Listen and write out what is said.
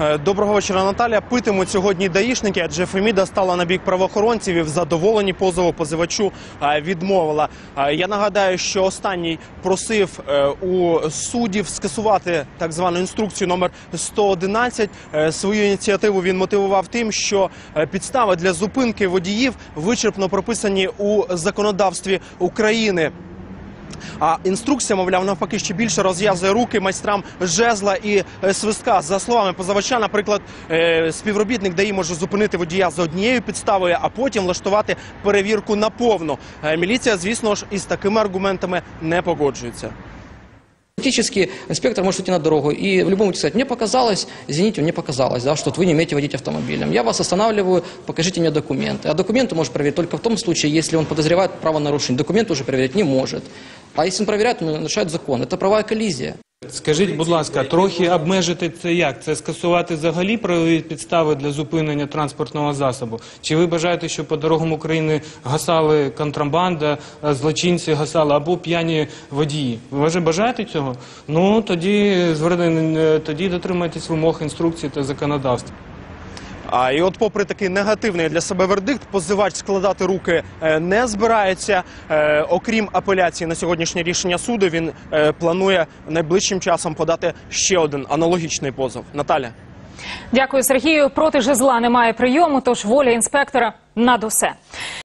Е, Доброго вечора, Наталя. Питимуть сьогодні даїшники, адже Феміда стала на бік правоохоронців і в задоволенні позову позивачу е, відмовила. Е, Я нагадаю, що останній просив у суддів скасувати так звану інструкцію номер 111. Е, Свою ініціативу він мотивував тим, що підстави для зупинки водіїв вичерпно прописані у законодавстві України. А інструкція, мовляв, навпаки ще більше розв'язує руки майстрам жезла і е, свистка. За словами позивача, наприклад, е, співробітник ДАІ може зупинити водія за однією підставою, а потім влаштувати перевірку наповну. Е, Міліція, звісно ж, із такими аргументами не погоджується. Фактически инспектор может уйти на дорогу и в любом случае сказать, мне показалось, извините, мне показалось, да, что вот вы не умеете водить автомобилем. Я вас останавливаю, покажите мне документы. А документы может проверить только в том случае, если он подозревает правонарушение. Документы уже проверять не может. А если он проверяет, он нарушает закон. Это правовая коллизия. Скажіть, будь ласка, трохи обмежити це як? Це скасувати взагалі правові підстави для зупинення транспортного засобу? Чи ви бажаєте, щоб по дорогам України гасали контрабанда, злочинці гасали або п'яні водії? Ви вже бажаєте цього? Ну тоді тоді дотримайтесь вимог інструкції та законодавства. А і от, попри такий негативний для себе вердикт, позивач складати руки е, не збирається. Е, Окрім апеляції на сьогоднішнє рішення суду, він е, планує найближчим часом подати ще один аналогічний позов. Наталя. Дякую, Сергію. Проти жезла немає прийому, тож воля інспектора над усе.